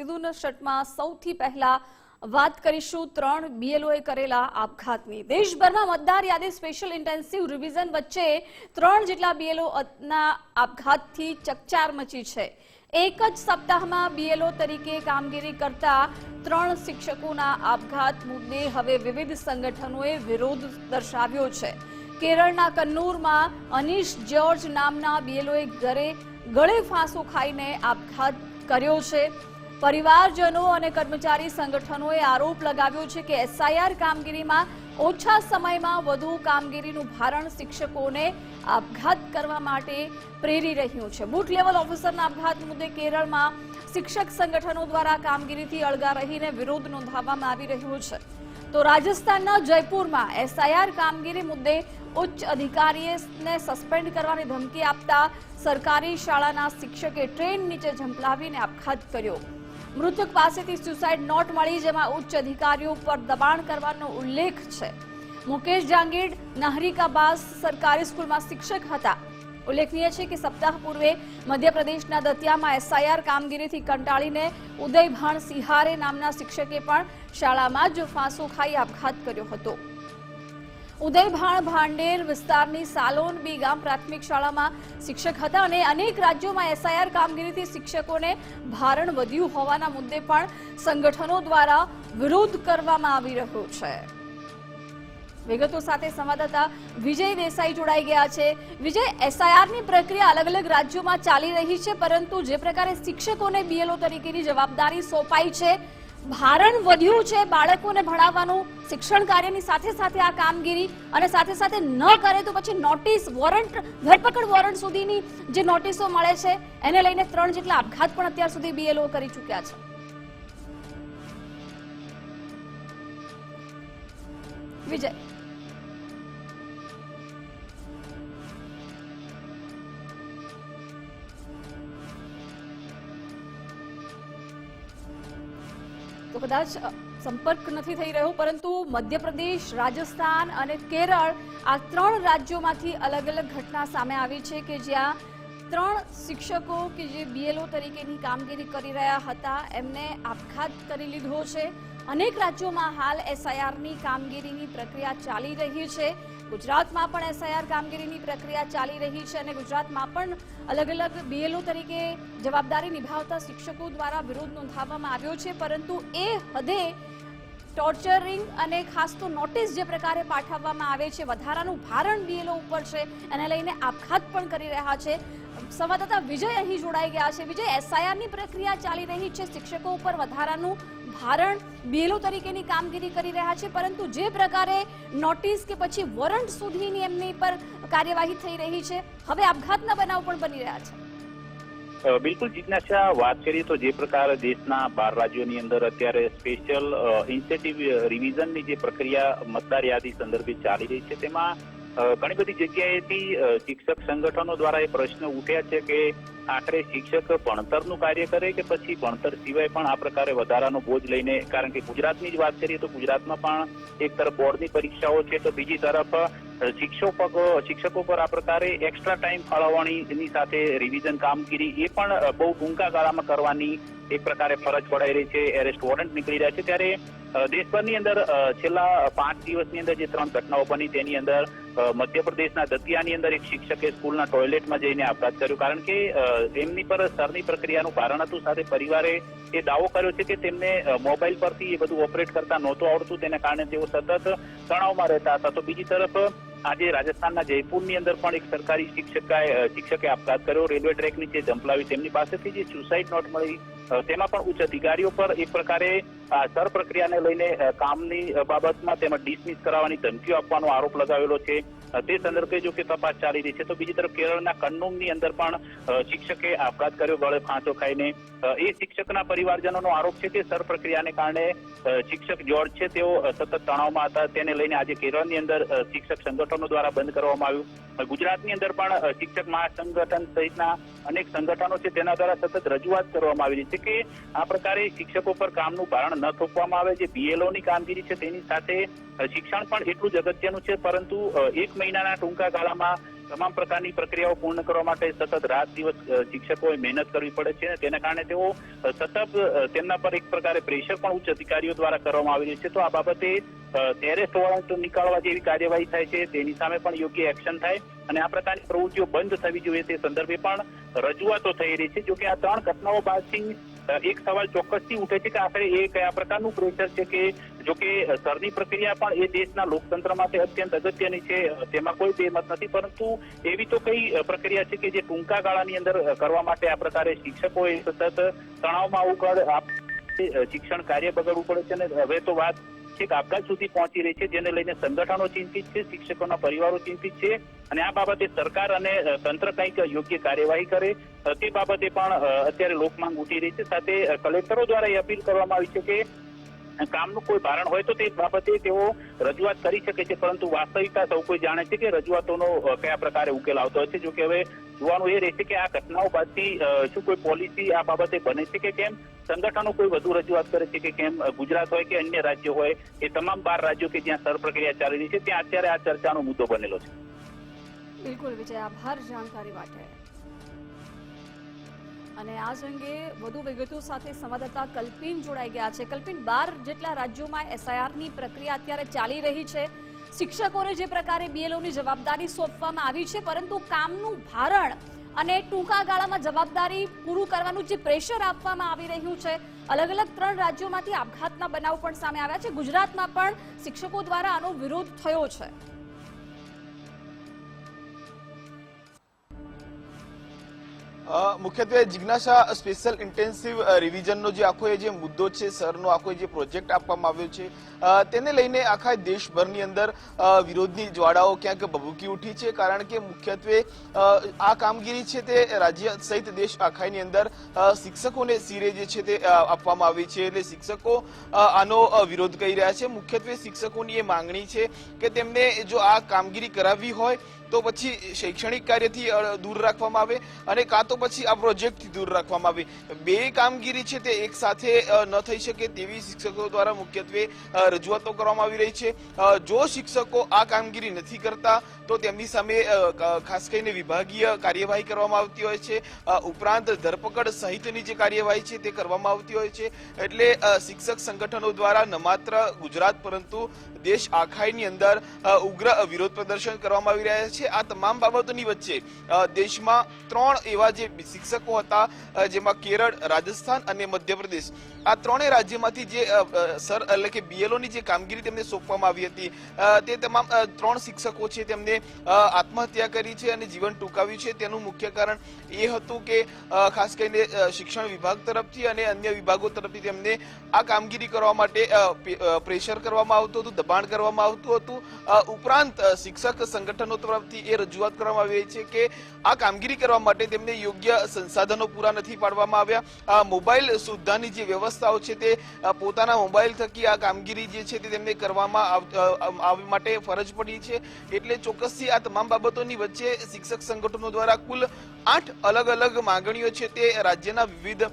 સીધું શટમાં સૌથી પહેલા વાત કરીશું ત્રણ બીએલઓએ કરેલા આપઘાતની. દેશભરમાં મતદાર યાદી સ્પેશિયલ ઇન્ટેન્સિવ રિવિઝન વચ્ચે ત્રણ જેટલા બીએલઓ ના આપઘાતથી ચકચાર મચી છે. એક જ સપ્તાહમાં બીએલઓ તરીકે કામગીરી કરતા ત્રણ શિક્ષકોના આપઘાત મુદ્દે હવે વિવિધ સંગઠનોએ વિરોધ દર્શાવ્યો છે. કેરળના કન્નૂરમાં અનીશ જ્યોર્જ નામના બીએલઓએ ઘરે ગળે ફાંસો ખાઈને આપઘાત કર્યો છે. પરિવારજનો અને કર્મચારી સંગઠનોએ આરોપ લગાવ્યો છે કે એસઆઈઆર કામગીરીમાં ઓછા સમયમાં વધુ કામગીરીનું ભારણ શિક્ષકોને આપઘાત કરવા માટે પ્રેરી રહ્યું છે. બુથ લેવલ ઓફિસરના આપઘાત મુદ્દે કેરળમાં શિક્ષક સંગઠનો દ્વારા કામગીરીથી અળગા રહીને વિરોધ નોંધાવવામાં આવી રહ્યો છે. તો રાજસ્થાનના જયપુરમાં એસઆઈઆર કામગીરી મુદ્દે ઉચ્ચ અધિકારીને સસ્પેન્ડ કરવાની ધમકી આપતા સરકારી શાળાના શિક્ષકે ટ્રેન નીચે ઝંપલાવીને આપઘાત કર્યો. મૃતક પાસેથી સુસાઇડ નોટ મળી, જેમાં ઉચ્ચ અધિકારીઓ પર દબાણ કરવાનો ઉલ્લેખ છે. મુકેશ જાંગીડ નાહરીકાબાસ સરકારી સ્કૂલમાં શિક્ષક હતા. ઉલ્લેખનીય છે કે સપ્તાહ પૂર્વે મધ્યપ્રદેશના દતિયામાં એસઆઈઆર કામગીરીથી કંટાળીને ઉદયભાણ સિહારે નામના શિક્ષકે પણ શાળામાં જ ફાંસો ખાઈ આપઘાત કર્યો હતો. ઉદયભાણ ભાંડેર વિસ્તારની સાલોન બી ગામ પ્રાથમિક શાળામાં શિક્ષક હતા અને અનેક રાજ્યોમાં એસઆઈઆર કામગીરીથી શિક્ષકોને ભારણ વધ્યું હોવાના મુદ્દે પણ સંગઠનો દ્વારા વિરોધ કરવામાં આવી રહ્યો છે. વિગતો સાથે સંવાદદાતા વિજય દેસાઈ જોડાઈ ગયા છે. વિજય એસઆઈઆરની પ્રક્રિયા અલગ અલગ રાજ્યોમાં ચાલી રહી છે, પરંતુ જે પ્રકારે શિક્ષકોને બીએલઓ તરીકેની જવાબદારી સોંપાઈ છે ભારણ વધ્યું છે બાળકોને ભણાવવાનું, શિક્ષણ કાર્યની સાથે સાથે આ કામગીરી અને સાથે સાથે ન કરે તો પછી નોટિસ વોરંટ, ધરપકડ વોરંટ સુધીની જે નોટિસો મળે છે, એને લઈને ત્રણ જેટલા આપઘાત પણ અત્યાર સુધી બીએલઓ કરી ચૂક્યા છે. વિજય. તો કદાચ સંપર્ક નથી થઈ રહ્યો, પરંતુ મધ્યપ્રદેશ, રાજસ્થાન અને કેરળ આ ત્રણ રાજ્યોમાંથી અલગ અલગ ઘટના સામે આવી છે કે જ્યાં ત્રણ શિક્ષકો કે જે બીએલઓ તરીકેની કામગીરી કરી રહ્યા હતા, એમને આપઘાત કરી લીધો છે. અનેક રાજ્યોમાં હાલ એસઆઈઆરની કામગીરીની પ્રક્રિયા ચાલી રહી છે. ગુજરાતમાં પણ એસઆઈઆર કામગીરીની પ્રક્રિયા ચાલી રહી છે અને ગુજરાતમાં પણ અલગ અલગ બીએલઓ તરીકે જવાબદારી નિભાવતા શિક્ષકો દ્વારા વિરોધ નોંધાવવામાં આવ્યો છે, પરંતુ એ હદે ટોર્ચરિંગ અને ખાસ તો નોટિસ જે પ્રકારે પાઠવવામાં આવે છે, વધારાનું ભારણ બીએલઓ ઉપર છે, એને લઈને આપઘાત પણ કરી રહ્યા છે. સંવાદદાતા વિજય અહીં જોડાઈ ગયા છે. વિજય એસઆઈઆરની પ્રક્રિયા ચાલી રહી છે. શિક્ષકો ઉપર વધારાનું ભારણ બેલો તરીકેની કામગીરી કરી રહ્યા છે, પરંતુ જે પ્રકારે નોટિસ કે પછી વોરંટ સુધીની એમની પર કાર્યવાહી થઈ રહી છે, હવે આપઘાતના બનાવ પણ બની રહ્યા છે. બિલકુલ જિજ્ઞાસા વાત કરીએ તો જે પ્રકાર દેશના બાર રાજ્યોની અંદર અત્યારે સ્પેશિયલ ઇન્સેન્ટિવ રિવિઝનની જે પ્રક્રિયા મતદાર યાદી સંદર્ભે ચાલી રહી છે, તેમાં ઘણી બધી જગ્યાએથી શિક્ષક સંગઠનો દ્વારા એ પ્રશ્ન ઉઠ્યા છે કે આખરે શિક્ષક ભણતરનું કાર્ય કરે કે પછી ભણતર સિવાય પણ આ પ્રકારે વધારાનો બોજ લઈને, કારણ કે ગુજરાતની જ વાત કરીએ તો ગુજરાતમાં પણ એક તરફ બોર્ડની પરીક્ષાઓ છે તો બીજી તરફ શિક્ષકો શિક્ષકો પર આ પ્રકારે એક્સ્ટ્રા ટાઈમ ફાળવણીની સાથે રિવિઝન કામગીરી એ પણ બહુ ટૂંકા ગાળામાં કરવાની એક પ્રકારે ફરજ પડાઈ રહી છે. એરેસ્ટ વોરંટ નીકળી રહ્યા છે. ત્યારે દેશભરની અંદર છેલ્લા પાંચ દિવસની અંદર જે ત્રણ ઘટનાઓ બની, તેની અંદર મધ્યપ્રદેશના દતિયાની અંદર એક શિક્ષકે સ્કૂલના ટોયલેટમાં જઈને આપઘાત કર્યો. કારણ કે એમની પર સરની પ્રક્રિયાનું કારણ હતું. સાથે પરિવારે એ દાવો કર્યો છે કે તેમને મોબાઈલ પરથી એ બધું ઓપરેટ કરતા નહોતું આવડતું. તેના કારણે તેઓ સતત તણાવમાં રહેતા હતા. તો બીજી તરફ, આજે રાજસ્થાનના જયપુરની અંદર પણ એક સરકારી શિક્ષકાએ શિક્ષકે આપઘાત કર્યો. રેલવે ટ્રેક નીચે જંપલાવી તેમની પાસેથી જે સુસાઇડ નોટ મળી તેમાં પણ ઉચ્ચ અધિકારીઓ પર એક પ્રકારે સર પ્રક્રિયાને લઈને કામની બાબતમાં તેમજ ડિસમિસ કરાવવાની ધમકીઓ આપવાનો આરોપ લગાવેલો છે. તે સંદર્ભે જો કે તપાસ ચાલી રહી છે, તો બીજી તરફ કેરળના કન્નુમની અંદર પણ શિક્ષકે આપઘાત કર્યો, ગળે ફાંસો ખાઈને. એ શિક્ષકના પરિવારજનોનો આરોપ છે કે સર પ્રક્રિયાને કારણે શિક્ષક જોર્જ છે, તેઓ સતત તણાવમાં હતા. તેને લઈને આજે કેરળની અંદર શિક્ષક સંગઠનો દ્વારા બંધ કરવામાં આવ્યું. ગુજરાતની અંદર પણ શિક્ષક મહાસંગઠન સહિતના અનેક સંગઠનો છે, તેના દ્વારા સતત રજૂઆત કરવામાં આવી રહી છે કે, આ પ્રકારે શિક્ષકો પર કામનું ભારણ ન થોપવામાં આવે. જે બીએલઓની કામગીરી છે, તેની સાથે શિક્ષણ પણ એટલું જ અગત્યનું છે, પરંતુ એક મહિનાના ટૂંકા ગાળામાં તમામ પ્રકારની પ્રક્રિયાઓ પૂર્ણ કરવા માટે સતત રાત દિવસ શિક્ષકોએ મહેનત કરવી પડે છે. તેના કારણે તેઓ સતત તેમના પર એક પ્રકારે પ્રેશર પણ ઉચ્ચ અધિકારીઓ દ્વારા કરવામાં આવી રહ્યું છે. તો આ બાબતે ટેરેસ વોરંટ નીકાળવા જેવી કાર્યવાહી થાય છે. તેની સામે પણ યોગ્ય એક્શન થાય અને આ પ્રકારની પ્રવૃત્તિઓ બંધ થવી જોઈએ તે સંદર્ભે પણ રજૂઆતો થઈ રહી છે. જોકે આ ત્રણ ઘટનાઓ બાદથી એક સવાલ ચોક્કસથી ઉઠે છે કે આખરે એ કયા પ્રકારનું પ્રેશર છે કે જોકે સરની પ્રક્રિયા પણ એ દેશના લોકતંત્ર માટે અત્યંત અગત્યની છે, તેમાં કોઈ બેમત નથી, પરંતુ એવી તો કઈ પ્રક્રિયા છે કે જે ટૂંકા ગાળાની અંદર કરવા માટે આ પ્રકારે શિક્ષકોએ સતત તણાવમાં આપ- શિક્ષણ કાર્ય બગડવું પડે છે અને હવે તો વાત છેક આપઘાત સુધી પહોંચી રહી છે, જેને લઈને સંગઠનો ચિંતિત છે, શિક્ષકોના પરિવારો ચિંતિત છે અને આ બાબતે સરકાર અને તંત્ર કંઈક યોગ્ય કાર્યવાહી કરે. તે બાબતે પણ અત્યારે લોકમાંગ ઉઠી રહી છે. સાથે કલેક્ટરો દ્વારા એ અપીલ કરવામાં આવી છે કે કામનું કોઈ ભારણ હોય તો તે બાબતે તેઓ રજૂઆત કરી શકે છે. પરંતુ વાસ્તવિકતા સૌ કોઈ જાણે છે કે રજૂઆતોનો કયા પ્રકારે ઉકેલ આવતો હશે. જો કે હવે જોવાનું એ રહેશે કે આ ઘટનાઓ બાદથી શું કોઈ પોલિસી આ બાબતે બને છે કે કેમ? સંગઠનો કોઈ વધુ રજૂઆત કરે છે કે કેમ? ગુજરાત હોય કે અન્ય રાજ્યો હોય, એ તમામ બાર રાજ્યો કે જ્યાં સર પ્રક્રિયા ચાલી રહી છે, ત્યાં અત્યારે આ ચર્ચાનો મુદ્દો બનેલો છે. બિલકુલ, વિજય, આભાર, જાણકારી માટે. અને આ અંગે વધુ વિગતો સાથે સંવાદદાતા કલ્પિન જોડાઈ ગયા છે. કલ્પિન, બાર જેટલા રાજ્યોમાં એસઆઈઆરની પ્રક્રિયા અત્યારે ચાલી રહી છે. શિક્ષકોને જે પ્રકારે બીએલઓની જવાબદારી સોંપવામાં આવી છે, પરંતુ કામનું ભારણ અને ટૂંકા ગાળામાં જવાબદારી પૂરું કરવાનું જે પ્રેશર આપવામાં આવી રહ્યું છે અલગ અલગ ત્રણ રાજ્યોમાંથી આપઘાતના બનાવ પણ સામે આવ્યા છે. ગુજરાતમાં પણ શિક્ષકો દ્વારા આનો વિરોધ થયો છે. મુખ્યત્વે જિજ્ઞાસા સ્પેશિયલ ઇન્ટેન્સિવ રિવિઝનનો જે આખો જે મુદ્દો છે, સરનો આખો જે પ્રોજેક્ટ આપવામાં આવ્યો છે તેને લઈને આખા દેશભરની અંદર વિરોધની જ્વાળાઓ ક્યાંક ભભૂકી ઉઠી છે, કારણ કે મુખ્યત્વે આ કામગીરી છે તે રાજ્ય સહિત દેશ આખાની અંદર શિક્ષકોને સિરે જે છે તે આપવામાં આવી છે, એટલે શિક્ષકો આનો વિરોધ કરી રહ્યા છે. મુખ્યત્વે શિક્ષકોની એ માંગણી છે કે તેમને જો આ કામગીરી કરાવવી હોય, તો પછી શૈક્ષણિક કાર્યથી દૂર રાખવામાં આવે અને કાં તો પછી આ પ્રોજેક્ટથી દૂર રાખવામાં આવે. બે કામગીરી છે તે એક સાથે ન થઈ શકે તેવી શિક્ષકો દ્વારા મુખ્યત્વે રજૂઆતો કરવામાં આવી રહી છે. જો શિક્ષકો આ કામગીરી નથી કરતા, તો તેમની સામે ખાસ કરીને વિભાગીય કાર્યવાહી કરવામાં આવતી હોય છે. ઉપરાંત ધરપકડ સહિતની જે કાર્યવાહી છે તે કરવામાં આવતી હોય છે. એટલે શિક્ષક સંગઠનો દ્વારા ન માત્ર ગુજરાત પરંતુ દેશ આખાઈની અંદર ઉગ્ર વિરોધ પ્રદર્શન કરવામાં આવી રહ્યા છે. આ તમામ બાબતોની વચ્ચે દેશમાં ત્રણ એવા જે શિક્ષકો હતા જેમાં કેરળ, રાજસ્થાન અને મધ્યપ્રદેશ. આ ત્રણેય રાજ્યમાંથી જે સર, એટલે કે બીએલઓની જે કામગીરી તેમને સોંપવામાં આવી હતી તે તમામ ત્રણ શિક્ષકો છે તેમને આત્મહત્યા કરી છે અને જીવન ટૂંકાવ્યું છે. તેનું મુખ્ય કારણ એ હતું કે ખાસ કરીને શિક્ષણ વિભાગ તરફથી અને અન્ય વિભાગો તરફથી તેમને આ કામગીરી કરવા માટે પ્રેશર કરવામાં આવતું હતું, દબાણ કરવામાં આવતું હતું. ઉપરાંત શિક્ષક સંગઠનો તરફથી એ રજૂઆત કરવામાં આવી છે કે આ કામગીરી કરવા માટે તેમને યોગ્ય સંસાધનો પૂરા નથી પાડવામાં આવ્યા. આ મોબાઈલ સુવિધાની જે વ્યવસ્થાઓ છે તે પોતાના મોબાઈલ થકી આ કામગીરી જે છે તે તેમને કરવામાં માટે ફરજ પડી છે. એટલે ચોક્કસથી આ તમામ બાબતોની વચ્ચે શિક્ષક સંગઠનો દ્વારા કુલ આઠ અલગ અલગ માંગણીઓ છે તે રાજ્યના વિવિધ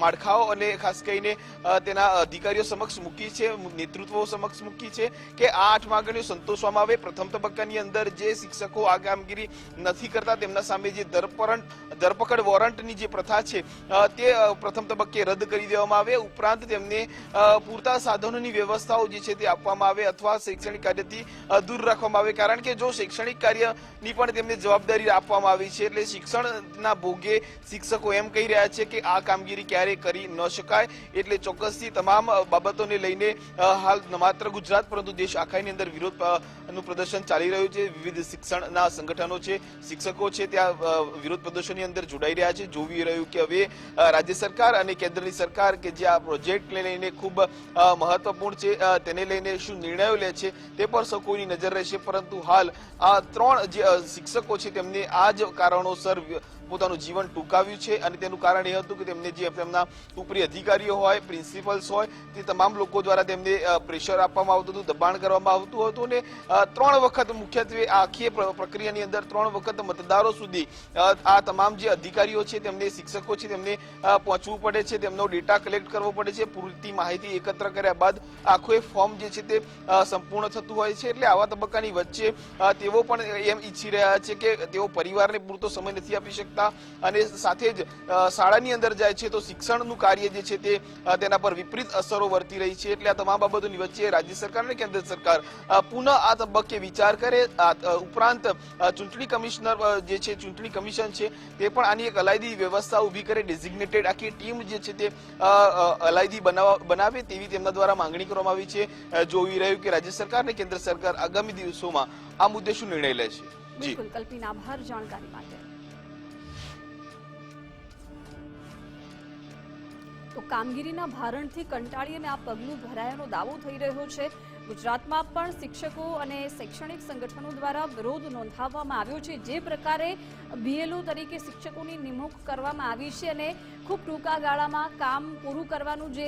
માળખાઓ અને ખાસ કરીને તેના અધિકારીઓ સમક્ષ મૂકી છે નેતૃત્વો સમક્ષ મૂકી છે કે આ આઠ માંગણીઓ સંતોષવામાં આવે. પ્રથમ તબક્કાની અંદર જે શિક્ષકો આ કામગીરી નથી કરતા તેમના સામે જે ધરપકડ ધરપકડ વોરંટની જે પ્રથા છે તે પ્રથમ તબક્કે રદ કરી દેવામાં આવે. ઉપરાંત તેમને પૂરતા સાધનોની વ્યવસ્થાઓ જે છે તે આપવામાં આવે અથવા શૈક્ષણિક કાર્યથી દૂર રાખવામાં આવે. કારણ કે જો શૈક્ષણિક કાર્યની પણ તેમને જવાબદારી આપવામાં આવી છે, એટલે શિક્ષણના ભોગે શિક્ષકો એમ કહી રહ્યા છે કે આ કામગીરી ક્યારેય કરી ન શકાય. એટલે ચોક્કસથી તમામ બાબતોને લઈને હાલ માત્ર ગુજરાત પરંતુ દેશ આખાની અંદર વિરોધનું પ્રદર્શન ચાલી રહ્યું છે. વિવિધ શિક્ષણના સંગઠનો છે, શિક્ષકો છે, ત્યાં વિરોધ પ્રદર્શનની અંદર જોડાઈ રહ્યા છે. જોવી રહ્યું કે હવે રાજ્ય સરકાર અને કેન્દ્રની સરકાર કે જે આ પ્રોજેક્ટને લઈને ખૂબ મહત્વપૂર્ણ છે તેને લઈને શું નિર્ણયો લે છે તે પર સૌ નજર રહેશે. પરંતુ હાલ આ ત્રણ જે શિક્ષકો છે તેમને આ જ કારણોસર પોતાનું જીવન ટૂંકાવ્યું છે અને તેનું કારણ એ હતું કે તેમને જે તેમના ઉપરી અધિકારીઓ હોય પ્રિન્સિપલ્સ હોય, તે તમામ લોકો દ્વારા તેમને પ્રેશર આપવામાં આવતું હતું, દબાણ કરવામાં આવતું હતું અને ત્રણ વખત મુખ્યત્વે આખી પ્ર- પ્રક્રિયાની અંદર ત્રણ વખત મતદારો સુધી આ તમામ જે અધિકારીઓ છે, તેમને શિક્ષકો છે, તેમને પહોંચવું પડે છે, તેમનો ડેટા કલેક્ટ કરવો પડે છે, પૂરતી માહિતી એકત્ર કર્યા બાદ આખું એ ફોર્મ જે છે તે સંપૂર્ણ થતું હોય છે. એટલે આવા તબક્કાની વચ્ચે તેઓ પણ એમ ઈચ્છી રહ્યા છે કે તેઓ પરિવારને પૂરતો સમય નથી આપી શકતા. અને સાથે જ શાળાની અંદર જાય છે તો શિક્ષણનું કાર્ય જે છે તે તેના પર વિપરીત અસરો વર્તી રહી છે. એટલે આ તમામ બાબતોની વચ્ચે રાજ્ય સરકાર અને કેન્દ્ર સરકાર પુનઃ આ તબક્કે વિચાર કરે. ઉપરાંત ચૂંટણી કમિશનર જે છે ચૂંટણી કમિશન છે, તે પણ આની એક અલાયદી વ્યવસ્થા ઊભી કરે. ડેઝિગ્નેટેડ આખી ટીમ જે છે તે અલાયદી બનાવે તેવી તેમના દ્વારા માંગણી કરવામાં આવી છે. જોઈ રહ્યું કે રાજ્ય સરકાર અને કેન્દ્ર સરકાર આગામી દિવસોમાં આ મુદ્દે શું નિર્ણય લે છે બિલકુલ, કલ્પિના, આભાર, જાણકારી માટે. તો કામગીરીના ભારણથી કંટાળી અને આ પગલું ભરાયાનો દાવો થઈ રહ્યો છે. ગુજરાતમાં પણ શિક્ષકો અને શૈક્ષણિક સંગઠનો દ્વારા વિરોધ નોંધાવવામાં આવ્યો છે. જે પ્રકારે બીએલઓ તરીકે શિક્ષકોની નિમણૂક કરવામાં આવી છે અને ખૂબ ટૂંકા ગાળામાં કામ પૂરું કરવાનું જે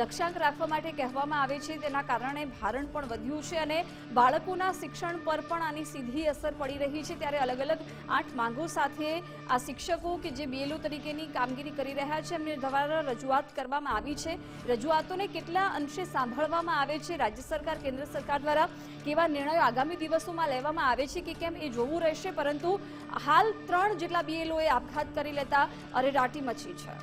લક્ષ્યાંક રાખવા માટે કહેવામાં આવે છે તેના કારણે ભારણ પણ વધ્યું છે અને બાળકોના શિક્ષણ પર પણ આની સીધી અસર પડી રહી છે. ત્યારે અલગ અલગ આઠ માંગો સાથે આ શિક્ષકો કે જે બીએલઓ તરીકેની કામગીરી કરી રહ્યા છે, એમને દ્વારા રજૂઆત કરવામાં આવી છે. રજૂઆતોને કેટલા અંશે સાંભળવામાં આવે છે? રાજ્ય સરકાર, કેન્દ્ર સરકાર દ્વારા કેવા નિર્ણયો આગામી દિવસોમાં લેવામાં આવે છે કે કેમ એ જોવું રહેશે? પરંતુ હાલ ત્રણ જેટલા બીએલઓએ આપઘાત કરી લેતા અરેરાટી મચી છે.